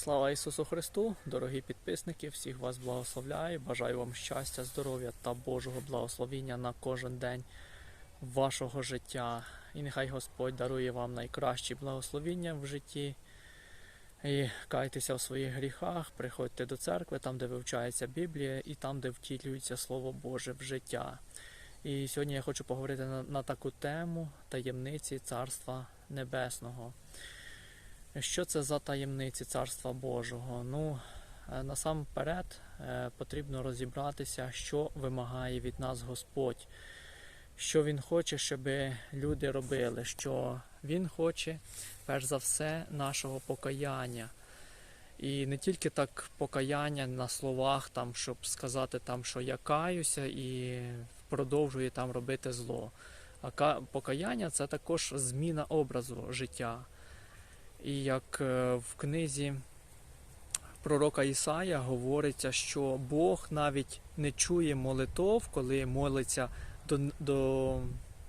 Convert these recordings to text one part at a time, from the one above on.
Слава Ісусу Христу, дорогі підписники, всіх вас благословляю. Бажаю вам щастя, здоров'я та Божого благословіння на кожен день вашого життя. І нехай Господь дарує вам найкращі благословіння в житті. І кайтеся в своїх гріхах, приходьте до церкви, там, де вивчається Біблія, і там, де втілюється Слово Боже в життя. І сьогодні я хочу поговорити на, на таку тему таємниці Царства Небесного. Що це за таємниці Царства Божого? Ну, е, насамперед е, потрібно розібратися, що вимагає від нас Господь, що Він хоче, щоб люди робили, що Він хоче, перш за все, нашого покаяння. І не тільки так покаяння на словах, там, щоб сказати, там, що я каюся і продовжую там робити зло. А покаяння це також зміна образу життя. І як е, в книзі пророка Ісая говориться, що Бог навіть не чує молитов, коли молиться до, до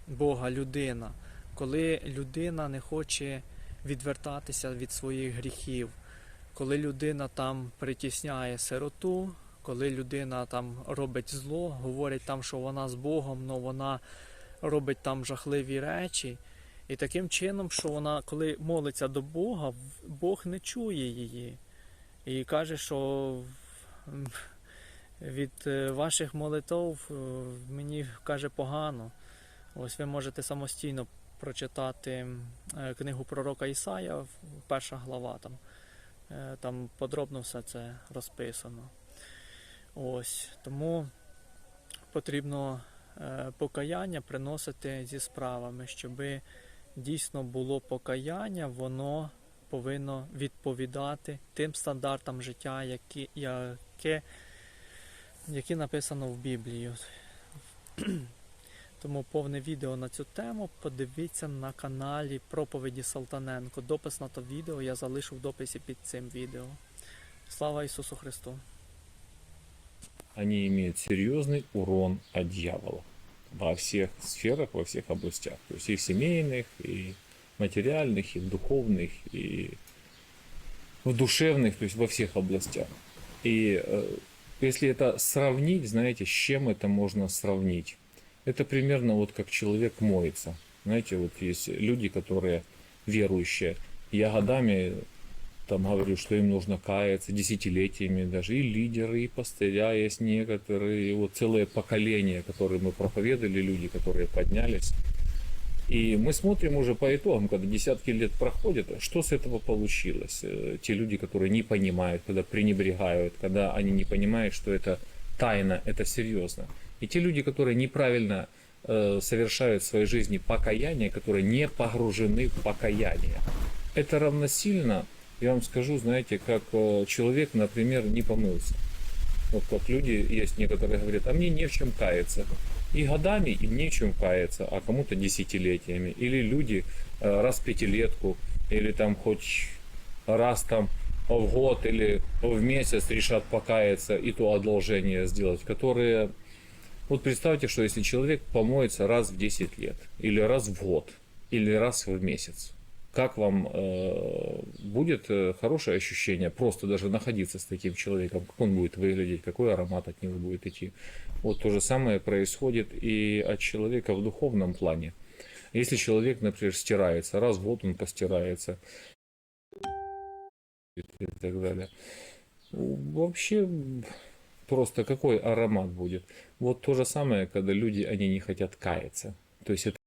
Бога людина, коли людина не хоче відвертатися від своїх гріхів, коли людина там притісняє сироту, коли людина там робить зло, говорить там, що вона з Богом, але вона робить там жахливі речі. І таким чином, що вона, коли молиться до Бога, Бог не чує її. І каже, що від е, ваших молитов е, мені каже погано. Ось ви можете самостійно прочитати е, книгу пророка Ісая, перша глава там. Там подробно все це розписано. Ось. Тому потрібно покаяння приносити зі справами, щоби дійсно було покаяння, воно повинно відповідати тим стандартам життя, які, яке, які написано в Біблії. Тому повне відео на цю тему подивіться на каналі Проповіді Салтаненко. Допис на то відео я залишу в дописі під цим відео. Слава Ісусу Христу! они имеют серьезный урон от дьявола во всех сферах, во всех областях. То есть и в семейных, и материальных, и в духовных, и в душевных, то есть во всех областях. И э, если это сравнить, знаете, с чем это можно сравнить? Это примерно вот как человек моется. Знаете, вот есть люди, которые верующие. Я годами там говорю, что им нужно каяться десятилетиями даже. И лидеры, и пастыря есть некоторые, и вот целое поколение, которые мы проповедовали, люди, которые поднялись. И мы смотрим уже по итогам, когда десятки лет проходят, что с этого получилось. Э, Те люди, которые не понимают, когда пренебрегают, когда они не понимают, что это тайна, это серьезно. И те люди, которые неправильно э, совершают в своей жизни покаяние, которые не погружены в покаяние. Это равносильно, я вам скажу, знаете, как э, человек, например, не помылся. Вот как люди есть некоторые говорят, а мне не в чем каяться. И годами им чем каяться, а кому-то десятилетиями. Или люди э, раз в пятилетку, или там хоть раз там в год или в месяц решат покаяться и то одолжение сделать, которые... Вот представьте, что если человек помоется раз в 10 лет, или раз в год, или раз в месяц, как вам э, будет э, хорошее ощущение просто даже находиться с таким человеком, как он будет выглядеть, какой аромат от него будет идти. Вот то же самое происходит и от человека в духовном плане. Если человек, например, стирается, раз в год он постирается и так далее. Вообще просто какой аромат будет. Вот то же самое, когда люди, они не хотят каяться. То есть это